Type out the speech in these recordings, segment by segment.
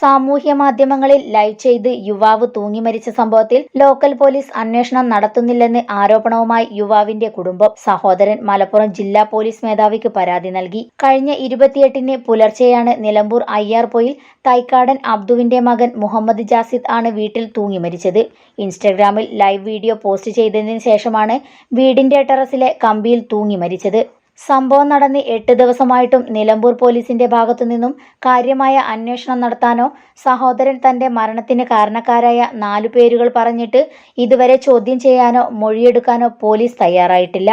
സാമൂഹ്യ മാധ്യമങ്ങളിൽ ലൈവ് ചെയ്ത് യുവാവ് തൂങ്ങിമരിച്ച സംഭവത്തിൽ ലോക്കൽ പോലീസ് അന്വേഷണം നടത്തുന്നില്ലെന്ന് ആരോപണവുമായി യുവാവിന്റെ കുടുംബം സഹോദരൻ മലപ്പുറം ജില്ലാ പോലീസ് മേധാവിക്ക് പരാതി നൽകി. കഴിഞ്ഞ ഇരുപത്തിയെട്ടിന് പുലർച്ചെയാണ് നിലമ്പൂർ അയ്യാർപൊയിൽ തൈക്കാടൻ അബ്ദുവിന്റെ മകൻ മുഹമ്മദ് ജാസിദ് ആണ് വീട്ടിൽ തൂങ്ങി മരിച്ചത്. ഇൻസ്റ്റഗ്രാമിൽ ലൈവ് വീഡിയോ പോസ്റ്റ് ചെയ്തതിനു ശേഷമാണ് വീടിന്റെ ടെറസിലെ കമ്പിയിൽ തൂങ്ങി മരിച്ചത്. സംഭവം നടന്ന് എട്ട് ദിവസമായിട്ടും നിലമ്പൂർ പോലീസിന്റെ ഭാഗത്തു നിന്നും കാര്യമായ അന്വേഷണം നടത്താനോ സഹോദരൻ തന്റെ മരണത്തിന് കാരണക്കാരായ നാലു പേരുകൾ പറഞ്ഞിട്ട് ഇതുവരെ ചോദ്യം ചെയ്യാനോ മൊഴിയെടുക്കാനോ പോലീസ് തയ്യാറായിട്ടില്ല.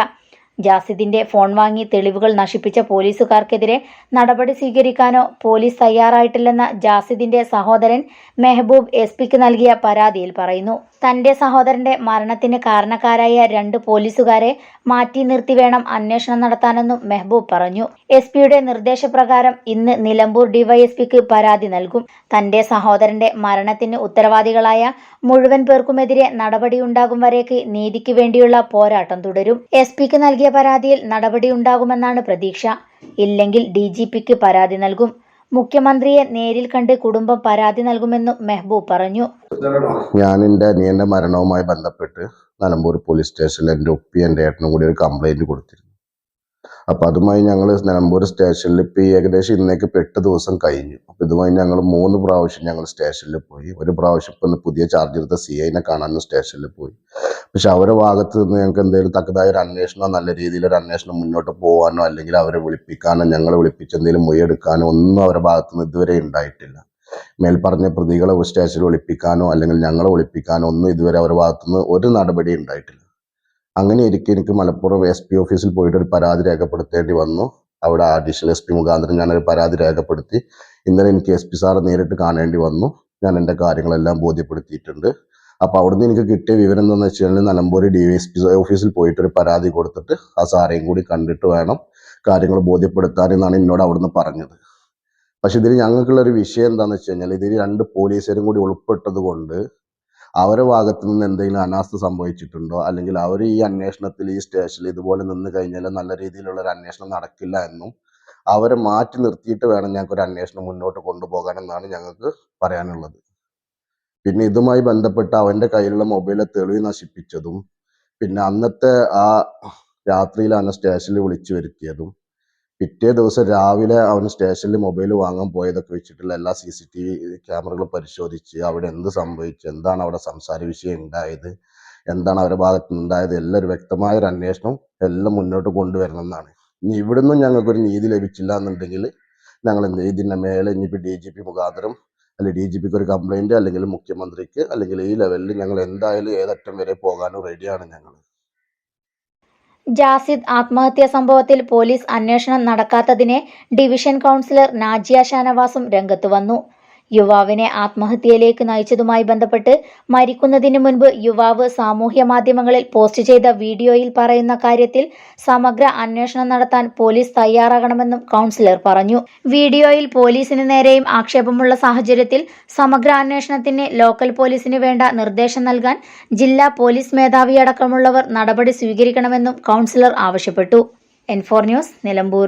ജാസിദിന്റെ ഫോൺ വാങ്ങി തെളിവുകൾ നശിപ്പിച്ച പോലീസുകാർക്കെതിരെ നടപടി സ്വീകരിക്കാനോ പോലീസ് തയ്യാറായിട്ടില്ലെന്ന ജാസിദിന്റെ സഹോദരൻ മെഹബൂബ് എസ് പിക്ക് നൽകിയ പരാതിയിൽ പറയുന്നു. തന്റെ സഹോദരന്റെ മരണത്തിന് കാരണക്കാരായ രണ്ട് പോലീസുകാരെ മാറ്റി നിർത്തി വേണം അന്വേഷണം നടത്താനെന്നും മെഹബൂബ് പറഞ്ഞു. എസ് പിയുടെ നിർദ്ദേശപ്രകാരം ഇന്ന് നിലമ്പൂർ ഡിവൈഎസ്പിക്ക് പരാതി നൽകും. തന്റെ സഹോദരന്റെ മരണത്തിന് ഉത്തരവാദികളായ മുഴുവൻ പേർക്കുമെതിരെ നടപടിയുണ്ടാകും വരേക്ക് നീതിക്ക് വേണ്ടിയുള്ള പോരാട്ടം തുടരും. എസ് പിക്ക് നൽകിയ പരാതിയിൽ നടപടിയുണ്ടാകുമെന്നാണ് പ്രതീക്ഷ. ഇല്ലെങ്കിൽ ഡി ജി പിക്ക് പരാതി നൽകും. മുഖ്യമന്ത്രിയെ നേരിൽ കണ്ട് കുടുംബം പരാതി നൽകുമെന്നും മെഹബൂബ് പറഞ്ഞു. ഞാൻ എന്റെ അനിയന്റെ മരണവുമായി ബന്ധപ്പെട്ട് നിലമ്പൂർ പോലീസ് സ്റ്റേഷനിൽ എന്റെ ഉപ്പി എന്റെ ഏട്ടനും കൂടി ഒരു കംപ്ലൈന്റ് കൊടുത്തിരുന്നു. അപ്പോൾ അതുമായി ഞങ്ങൾ നിലമ്പൂർ സ്റ്റേഷനിൽ ഇപ്പോൾ ഈ ഏകദേശം ഇന്നേക്ക് എട്ട് ദിവസം കഴിഞ്ഞു. അപ്പോൾ ഇതുമായി ഞങ്ങൾ മൂന്ന് പ്രാവശ്യം ഞങ്ങൾ സ്റ്റേഷനിൽ പോയി. ഒരു പ്രാവശ്യം ഇപ്പം പുതിയ ചാർജ് എടുത്ത സി ഐനെ കാണാനും സ്റ്റേഷനിൽ പോയി. പക്ഷെ അവരെ ഭാഗത്ത് നിന്ന് ഞങ്ങൾക്ക് എന്തെങ്കിലും തക്കതായ ഒരു അന്വേഷണം നല്ല രീതിയിൽ ഒരു അന്വേഷണം മുന്നോട്ട് പോകാനോ അല്ലെങ്കിൽ അവരെ വിളിപ്പിക്കാനോ ഞങ്ങളെ വിളിപ്പിച്ച് എന്തെങ്കിലും മൊഴിയെടുക്കാനോ ഒന്നും അവരുടെ ഭാഗത്ത് നിന്ന് ഇതുവരെ ഉണ്ടായിട്ടില്ല മേൽപ്പറഞ്ഞ പ്രതികളെ സ്റ്റേഷനിൽ ഒളിപ്പിക്കാനോ അല്ലെങ്കിൽ ഞങ്ങളെ ഒളിപ്പിക്കാനോ ഒന്നും ഇതുവരെ അവരുടെ ഭാഗത്തുനിന്ന് ഒരു നടപടി ഉണ്ടായിട്ടില്ല അങ്ങനെ ഇരിക്കെ എനിക്ക് മലപ്പുറം എസ് പി ഓഫീസിൽ പോയിട്ട് ഒരു പരാതി രേഖപ്പെടുത്തേണ്ടി വന്നു. അവിടെ അഡീഷണൽ എസ് പി മുഖാന്തരം ഞാനൊരു പരാതി രേഖപ്പെടുത്തി. ഇന്നലെ എനിക്ക് എസ് പി സാറെ നേരിട്ട് കാണേണ്ടി വന്നു. ഞാൻ എന്റെ കാര്യങ്ങളെല്ലാം ബോധ്യപ്പെടുത്തിയിട്ടുണ്ട്. അപ്പോൾ അവിടുന്ന് എനിക്ക് കിട്ടിയ വിവരം എന്താണെന്ന് വെച്ച് കഴിഞ്ഞാൽ നിലമ്പൂർ ഡി എസ് പി ഓഫീസിൽ പോയിട്ട് ഒരു പരാതി കൊടുത്തിട്ട് ആ സാറേയും കൂടി കണ്ടിട്ട് വേണം കാര്യങ്ങൾ ബോധ്യപ്പെടുത്താൻ എന്നാണ് എന്നോട് അവിടുന്ന് പറഞ്ഞത്. പക്ഷെ ഇതിൽ ഞങ്ങൾക്കുള്ള ഒരു വിഷയം എന്താണെന്ന് വെച്ച് കഴിഞ്ഞാൽ ഇതിൽ രണ്ട് പോലീസുകാരും കൂടി ഉൾപ്പെട്ടത് കൊണ്ട് അവരുടെ ഭാഗത്തു നിന്ന് എന്തെങ്കിലും അനാസ്ഥ സംഭവിച്ചിട്ടുണ്ടോ? അല്ലെങ്കിൽ അവർ ഈ അന്വേഷണത്തിൽ ഈ സ്റ്റേഷനിൽ ഇതുപോലെ നിന്ന് കഴിഞ്ഞാൽ നല്ല രീതിയിലുള്ള ഒരു അന്വേഷണം നടക്കില്ല എന്നും അവരെ മാറ്റി നിർത്തിയിട്ട് വേണം ഞങ്ങൾക്ക് ഒരു അന്വേഷണം മുന്നോട്ട് കൊണ്ടുപോകാനെന്നാണ് ഞങ്ങൾക്ക് പറയാനുള്ളത്. പിന്നെ ഇതുമായി ബന്ധപ്പെട്ട് അവന്റെ കയ്യിലുള്ള മൊബൈലെ തെളിവ് നശിപ്പിച്ചതും പിന്നെ അന്നത്തെ ആ രാത്രിയിൽ സ്റ്റേഷനിൽ വിളിച്ചു വരുത്തിയതും പിറ്റേ ദിവസം രാവിലെ അവൻ സ്റ്റേഷനിൽ മൊബൈൽ വാങ്ങാൻ പോയതൊക്കെ വെച്ചിട്ടുള്ള എല്ലാ സി സി ടി വി ക്യാമറകളും പരിശോധിച്ച് അവിടെ എന്ത് സംഭവിച്ചു എന്താണ് അവിടെ സംസാര വിഷയം ഉണ്ടായത് എന്താണ് അവരുടെ ഭാഗത്ത് ഉണ്ടായത് എല്ലാം ഒരു വ്യക്തമായ ഒരു അന്വേഷണം എല്ലാം മുന്നോട്ട് കൊണ്ടുവരണം എന്നാണ് ഇനി ഇവിടുന്നും ഞങ്ങൾക്കൊരു നീതി ലഭിച്ചില്ല എന്നുണ്ടെങ്കിൽ ഞങ്ങൾ എന്ത്? ഇതിന്റെ മേലെ ഇനിയിപ്പോൾ ഡി ജി പി മുഖാന്തരം അല്ലെങ്കിൽ ഡി ജി പിക്ക് ഒരു കംപ്ലൈന്റ് അല്ലെങ്കിൽ മുഖ്യമന്ത്രിക്ക് അല്ലെങ്കിൽ ഈ ലെവലിൽ ഞങ്ങൾ എന്തായാലും ഏതറ്റം വരെ പോകാനും റെഡിയാണ് ഞങ്ങൾ ജാസിദ് ആത്മഹത്യാ സംഭവത്തിൽ പോലീസ് അന്വേഷണം നടക്കാത്തതിനെ ഡിവിഷൻ കൗൺസിലർ നാജിയ ഷാനവാസും രംഗത്തു വന്നു. യുവാവിനെ ആത്മഹത്യയിലേക്ക് നയിച്ചതുമായി ബന്ധപ്പെട്ട് മരിക്കുന്നതിന് മുൻപ് യുവാവ് സാമൂഹ്യ മാധ്യമങ്ങളിൽ പോസ്റ്റ് ചെയ്ത വീഡിയോയിൽ പറയുന്ന കാര്യത്തിൽ സമഗ്ര അന്വേഷണം നടത്താൻ പോലീസ് തയ്യാറാകണമെന്നും കൗൺസിലർ പറഞ്ഞു. വീഡിയോയിൽ പോലീസിന് നേരെയും ആക്ഷേപമുള്ള സാഹചര്യത്തിൽ സമഗ്ര അന്വേഷണത്തിന് ലോക്കൽ പോലീസിന് വേണ്ട നിർദ്ദേശം നൽകാൻ ജില്ലാ പോലീസ് മേധാവി അടക്കമുള്ളവർ നടപടി സ്വീകരിക്കണമെന്നും കൗൺസിലർ ആവശ്യപ്പെട്ടു. എൻഫോർ ന്യൂസ് നിലമ്പൂർ